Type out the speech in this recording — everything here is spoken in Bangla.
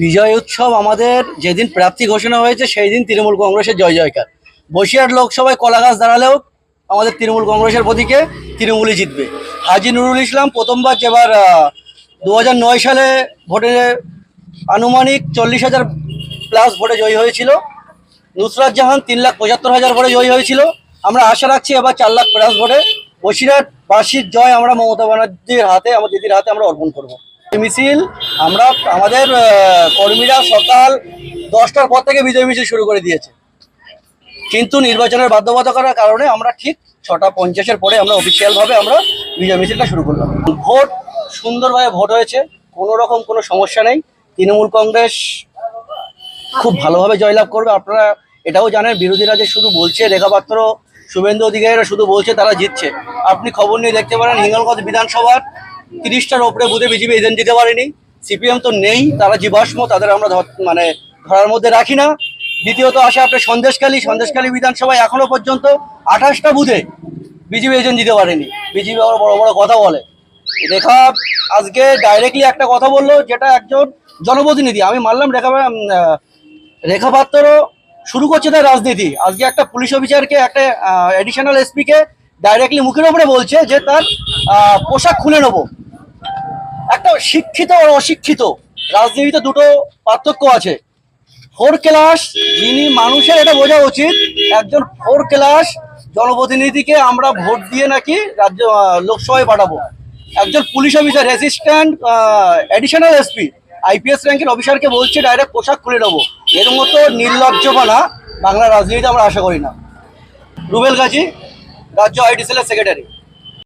বিজয় উৎসব আমাদের যেদিন প্রাপ্তি ঘোষণা হয়েছে সেই দিন তৃণমূল কংগ্রেসের জয় জয়কার। বসিরহাট লোকসভায় কলা গাছ দাঁড়ালেও আমাদের তৃণমূল কংগ্রেসের প্রতীকে তৃণমূলই জিতবে। হাজি নুরুল ইসলাম প্রথমবার যেবার দু সালে ভোটে আনুমানিক চল্লিশ হাজার প্লাস ভোটে জয়ী হয়েছিল। নুসরাত জাহান তিন লাখ পঁচাত্তর হাজার ভোটে জয়ী হয়েছিল। আমরা আশা রাখছি এবার চার লাখ প্লাস ভোটে বসিরহাট বাসীর জয় আমরা মমতা ব্যানার্জির হাতে, আমার দিদির হাতে আমরা অর্পণ করব। মিছিল, আমরা আমাদের কর্মীরা সকাল দশটার পর থেকে বিজয় মিছিল শুরু করে দিয়েছে। কিন্তু নির্বাচনের বাধ্যবাধকতার কারণে আমরা ঠিক ছটা পঞ্চাশের পরে আমরা অফিসিয়ালভাবে আমরা বিজয় মিছিলটা শুরু করলাম। ভোট, সুন্দরভাবে ভোট হয়েছে, কোনো রকম কোনো সমস্যা নেই। তৃণমূল কংগ্রেস খুব ভালোভাবে জয়লাভ করবে। আপনারা এটাও জানেন, বিরোধীরা যে শুধু বলছে রেখাপাত্র শুভেন্দু অধিকারীরা শুধু বলছে, তারা জিতছে। আপনি খবর নিয়ে দেখতে পারেন, হিঙ্গলগঞ্জ বিধানসভার তিরিশটার ওপরে বুথে বিজেপি এজেন্ট দিতে পারেনি। সিপিএম তো নেই, তারা জীবাশ্ম, তাদের আমরা মানে ধরার মধ্যে রাখি না। দ্বিতীয়ত আসে আপনার সন্দেশখালী সন্দেশখালী বিধানসভায় এখনও পর্যন্ত আঠাশটা বুধে বিজেপি এজেন্ট দিতে পারেনি। বিজেপি আবার বড় বড় কথা বলে। রেখা আজকে ডাইরেক্টলি একটা কথা বলল, যেটা একজন জনপ্রতিনিধি, আমি মানলাম রেখা রেখা পাত্রও শুরু করছে তার রাজনীতি। আজকে একটা পুলিশ অফিসারকে, একটা অ্যাডিশনাল এসপিকে ডাইরেক্টলি মুখের উপরে বলছে যে তার পোশাক খুলে নেব। শিক্ষিত আর অশিক্ষিত। রাজনীতিতে দুটো পার্থক্য আছে। ফোর ক্লাস যিনি মানুষের, এটা বোঝা উচিত, একজন ফোর ক্লাস জনপ্রতিনিধিকে আমরা ভোট দিয়ে নাকি রাজ্য লোকসভায় পাঠাবো। একজন police officer assistant additional SP IPS র্যাঙ্কের অফিসারকে বলছে ডাইরেক্ট পোশাক খুলে নেব। এর মতো নির্লজ্জপানা বাংলা রাজনীতিতে আমরা আশা করি না। রুবেল গাজী, রাজ্য আইটি সেলের সেক্রেটারি